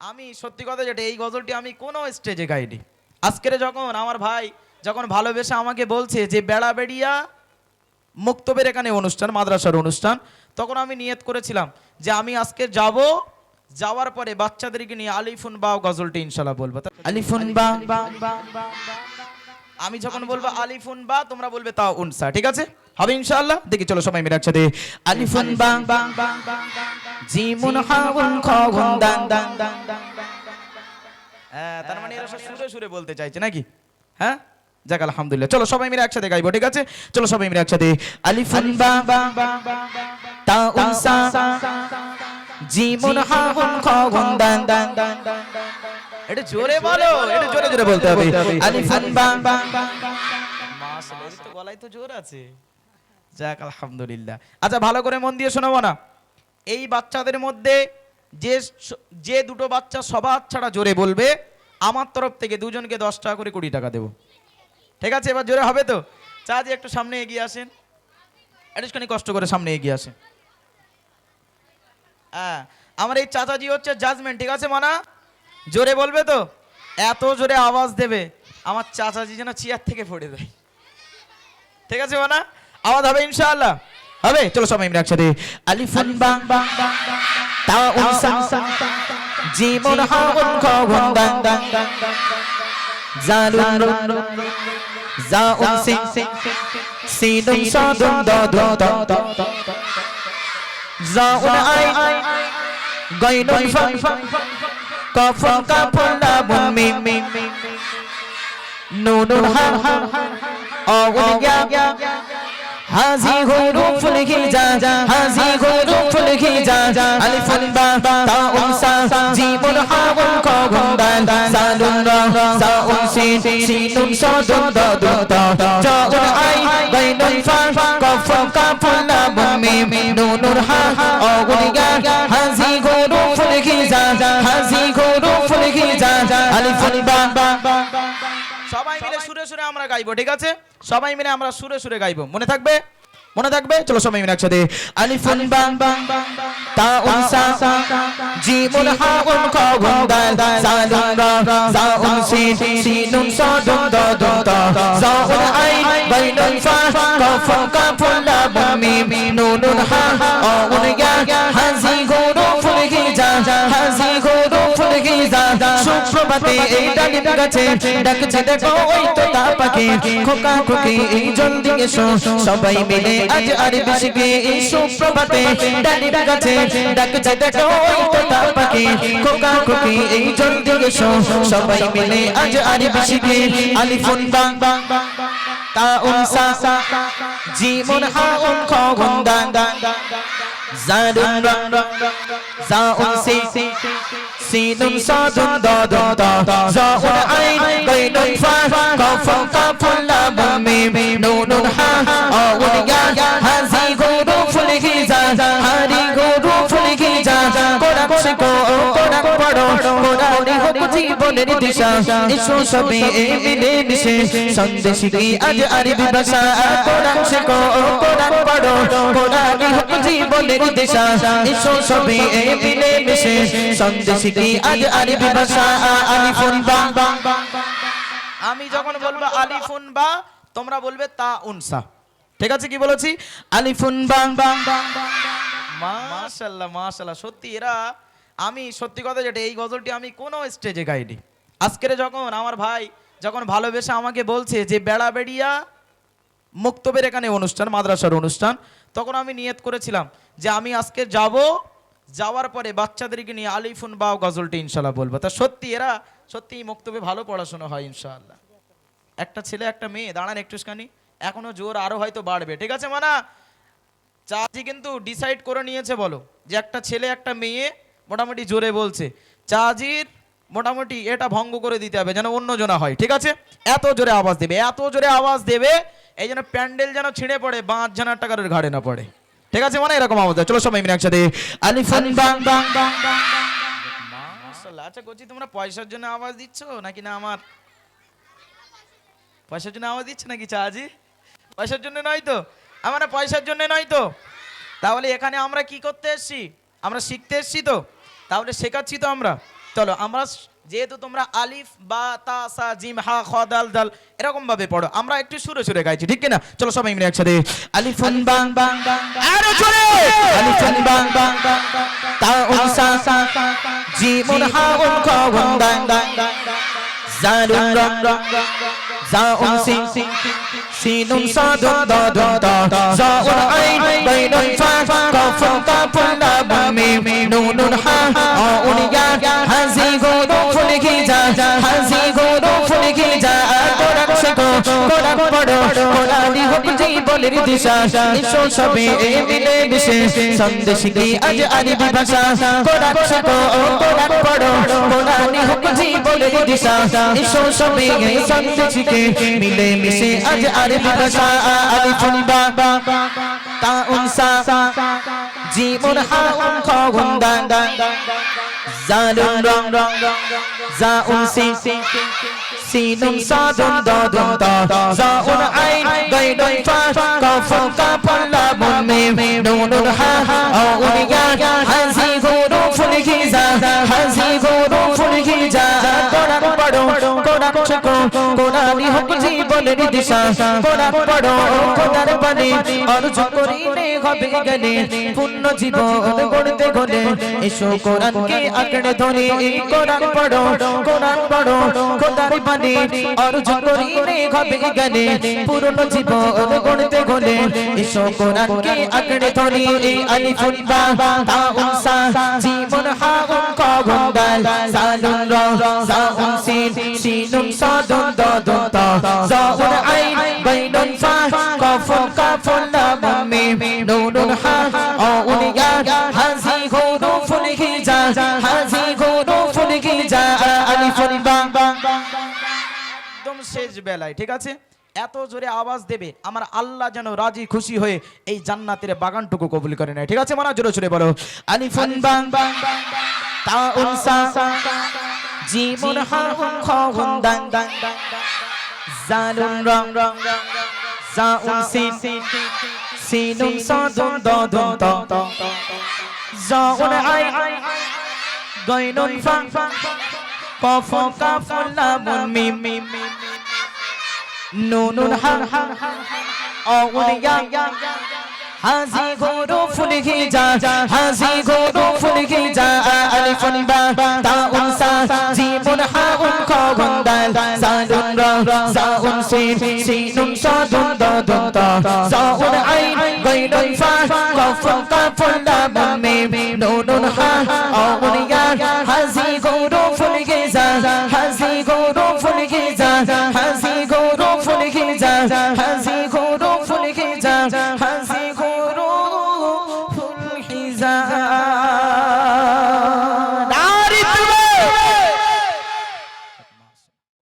আমি সত্যি কথা যেটা এই গজলটি আমি কোনো স্টেজে গাইনি আজকের যখন আমার ভাই যখন ভালোবেসে আমাকে বলছে যে বেড়া বেড়িয়া মুক্তবের এখানে অনুষ্ঠান মাদ্রাসার অনুষ্ঠান তখন আমি নিয়ত করেছিলাম যে আমি আজকে যাব যাওয়ার পরে বাচ্চাদেরকে নিয়ে আলিফুন বা গজলটি ইনশাল্লাহ বলব আলিফুন বা আমি যখন বলব আলিফুন বা তোমরা বলবে তা উনসা ঠিক আছে? হবে ইনশাআল্লাহ? দেখি চলো সবাই মিলে একসাথে। আলিফুন বা জিমুন হাউন খাউন দান দান দান দান হ্যাঁ তার মানে এরা সব সুরে সুরে বলতে চাইছে নাকি? হ্যাঁ? যাক আলহামদুলিল্লাহ। চলো সবাই মিলে একসাথে গাইবো ঠিক আছে? চলো সবাই মিলে একসাথে। আলিফুন বা তা উনসা। জিমুন হাউন খাউন দান দান দান এটা জোরে বলো এটা জোরে জোরে বলতে হবে। আলিফুন বা মাশাআল্লাহ তো গলায় তো জোর আছে। যাক আলহামদুলিল্লাহ। আচ্ছা ভালো করে মন দিয়ে শোনাবো না? এই বাচ্চাদের মধ্যে যে যে দুটো বাচ্চা সবার ছাড়া জোরে বলবে আমার তরফ থেকে দুজনকে দশ টাকা করে কুড়ি টাকা দেবো। ঠিক আছে এবার জোরে হবে তো? চা দিয়ে একটু সামনে এগিয়ে আসেন। একটুখানি কষ্ট করে সামনে এগিয়ে আসেন। হ্যাঁ আমার এই চাচাজি হচ্ছে জাজমেন্ট ঠিক আছে মানা? জোরে বলবে তো? এত জোরে আওয়াজ দেবে, আমার চাচাজি যেন চেয়ার থেকে পড়ে দেয় ঠিক আছে মানা? আওয়াজ হবে ইনশাআল্লাহ। হবে? চলো সবাই মিলে একসাথে। আলিফুন বা তা উনসা জীবন হাউন খাউন দান দান। জালুন জা উনসি সিনুন সাদুন দাদুন তা জাউন আই গাইনুন ফা কাফুন কাফুন লাবুন মিম নুনুন হা আউন ইয়া হাজি হাজি বা কাফুন দান সালুন রা সাউন সিন সিনুন সাদুন দাদুন তা জাউন আই গাইনুন ফা কাফুন কাফুন লাবুন মিম নুনুন হা আউন ইয়া হাজি হাজি হুরুফুল হিজাজ আলিফুন বা সবাই মিলে সুরে সুরে আমরা গাইবো ঠিক আছে সবাই মিলে আমরা সুরে সুরে গাইবো মনে থাকবে মনে থাকবে চলো সবাই মিলে একসাথে আলিফুন বাং তা উন সা সা জিমুন হাউন খাউন দাল সালুন রা জাউন সিন সিনুন সাদুন দাদুন তা জাউন আই বাইনুন ফা কাফুন কাফুন লাবুন মিম নুনুন হা আউন ইয়া সুপ্রভাতে এই ডালিম গাছে ডাকছে, দেখো ওই তো তা পাখি। খোকা খোকি, এই জলদি এসো। সবাই মিলে আজ আরবি শিখে এই সুপ্রভাতে ডালিম গাছে ডাকছে, দেখো ওই তো তা খোকা খোকি, এই জলদি এসো। সবাই মিলে আজ আরবি শিখে আলিফুন বাং তা উনসা জিমুন হাউন খাউন দান জাদুন রং জাউন সি সিনুন সাদুন দাদুন তা জাউন আইন গাইনুন ফা কাফুন কাফুন লাবুন মিম নুনুন হা আউন জীবনের দিশা, এসো সবে মিলে মিশে। সন্দেশ কি আজ আরবি ভাষা কোরআন শিখো, কোরআন পড়ো। কোরআনে হোক জীবনের দিশা, এসো সবে মিলে মিশে। সন্দেশ কি আজ আরবি ভাষা আলিফুন বা। আমি যখন বলব আলিফুন বা, তোমরা বলবে তা উনসা। ঠিক আছে, কি বলেছি? আলিফুন বা। মাশাল্লাহ মাশাল্লাহ, সত্যি এরা আমি সত্যি কথা যেটা, এই গজলটি আমি কোনো স্টেজে গাইনি। আজকের যখন আমার ভাই যখন ভালোবেসে আমাকে বলছে যে, বেড়া বেড়িয়া মুক্তবের এখানে অনুষ্ঠান, মাদ্রাসার অনুষ্ঠান, তখন আমি নিয়ত করেছিলাম যে, আমি আজকে যাব, যাওয়ার পরে বাচ্চাদেরকে নিয়ে আলিফুন বা গজলটি ইনশাল্লাহ বলব। তা সত্যি এরা সত্যি মুক্তবে ভালো পড়াশোনা হয় ইনশাআল্লাহ। একটা ছেলে, একটা মেয়ে, দাঁড়ান একটুখানি এখনও জোর আরও হয়তো বাড়বে। ঠিক আছে মানা? চাচি কিন্তু ডিসাইড করে নিয়েছে বলো যে, একটা ছেলে, একটা মেয়ে মোটামুটি জোরে বলছে। চাজির মোটামুটি এটা ভঙ্গ করে দিতে হবে যেন অন্য জনা হয় ঠিক আছে? এত জোরে আওয়াজ দেবে এত জোরে আওয়াজ দেবে এই যেন প্যান্ডেল যেন ছিঁড়ে পড়ে পাঁচ হাজার টাকার ঘাড়ে না পড়ে। ঠিক আছে মানে এরকম আওয়াজ চলো সবাই মিলে একসাথে। আলিফান বাং বাং বাং বাং আচ্ছা কোচি তোমরা পয়সার জন্য আওয়াজ দিচ্ছ নাকি না আমার? পয়সার জন্য আওয়াজ দিচ্ছে নাকি চাজি? পয়সার জন্য নয় তো? আমার পয়সার জন্য নয় তো? তাহলে এখানে আমরা কি করতে এসেছি? আমরা শিখতে এসছি তো? তাহলে শেখাচ্ছি তো আমরা। চলো আমরা যেহেতু তোমরা আলিফ বা তা সা জিম হা খ দাল দাল এরকম ভাবে পড়ো আমরা একটু সুরে সুরে গাইছি ঠিক না চলো সবাই মিলে একসাথে। আলিফুন বাং বাং বাং আরও জোরে আলিফুন বাং বাং বাং তা উন সা সা জিম হা উন খ উন দাং দাং সাদুন দাদুন তা জাউন আইন বাইনুন ফা কাফুন কাফুন লাবুন মিম নুনুন হা আউন ইয়া হাজি গুরু ফুল খিজা হাজি গুরু ফুল খিজা কোরআন কোরআন পড়ো কোরআনি হুকুজি বলের দিশা নিশো সবে মিলে মিশে সন্দেশ কি আজ আরবি ভাষা কোরআন শেখো কোরআন পড়ো কোরআনি হুকুজি বলের দিশা নিশো সবে সন্দেশ কি মিলে মিশে আজ আরবি ভাষা আলিফুন বা তা উনসা জীবন হা উন খ দান জালুন রং রং জাউন সিন সিনুন সাদুন দাদুন তা জাউন আইন গাইডুন ফা কাফুন কাফুন লাবুন মিম নুনুন হা আউন ইয়া হাজি গুরু হুরুফুল হিজা হাজি গুরু হুরুফুল হিজা কোরআন পড়ো কোরআন শেখো কোরআনি হুকুজি বলের দিশা। কোরআন পড়ো, খোদার বাণী অর্জন করিলে হবে গেলে পূর্ণ জীবন গড়তে গলে এসো কোরআনকে আঁকড়ে ধরে। কোরআন পড়ো কোরআন পড়ো, খোদার বাণী অর্জন করিলে হবে গেলে পূর্ণ জীবন গড়তে গলে এসো কোরআনকে আঁকড়ে ধরে। এই আলিফুন বা তাউন সা। জীবন হা উন ক গুন দাল সালুন, র সাউন সিন। সিনুন সাদুন দাদুন তা জাউন আইন বাইনুন ফা কাফুন কাফুন লাবুন মিম নুনুন হা আউন ইয়া হাজি হুরুফুল হিজা হাজি হুরুফুল হিজা আলিফুন বা একদম শেষ বেলায়, ঠিক আছে? এত জোরে আওয়াজ দেবে, আমার আল্লাহ যেন রাজি খুশি হয়ে এই জান্নাতের বাগানটুকু কবুল করে নেয়। ঠিক আছে, মানা জোরে জোরে বলো। আলিফুন বাং। বাং তা উনসা জীবন হাউন খাউন দাং দাং জালুন রং রং জাউন সিন সিনুন সাদুন দাদুন তা জাউন আই গাইনুন ফাং কফুন কাফুন লাবুন মিম মিম নুনুন হা আউন ইয়া হাজি গুরু ফুল খিজা হাজি গুরু ফুল খিজা আলিফুন বা তাউন সা হাউন খ দাল সালুন র সাউন সিন সিনুন সাদুন দাদুন তা সাউন আইন গাইনুন ফা কাফুন কাফুন লাবুন মিম নুনুন হা আউন ইয়া হাজি গুরু ফুল খিজা হাজি গুরু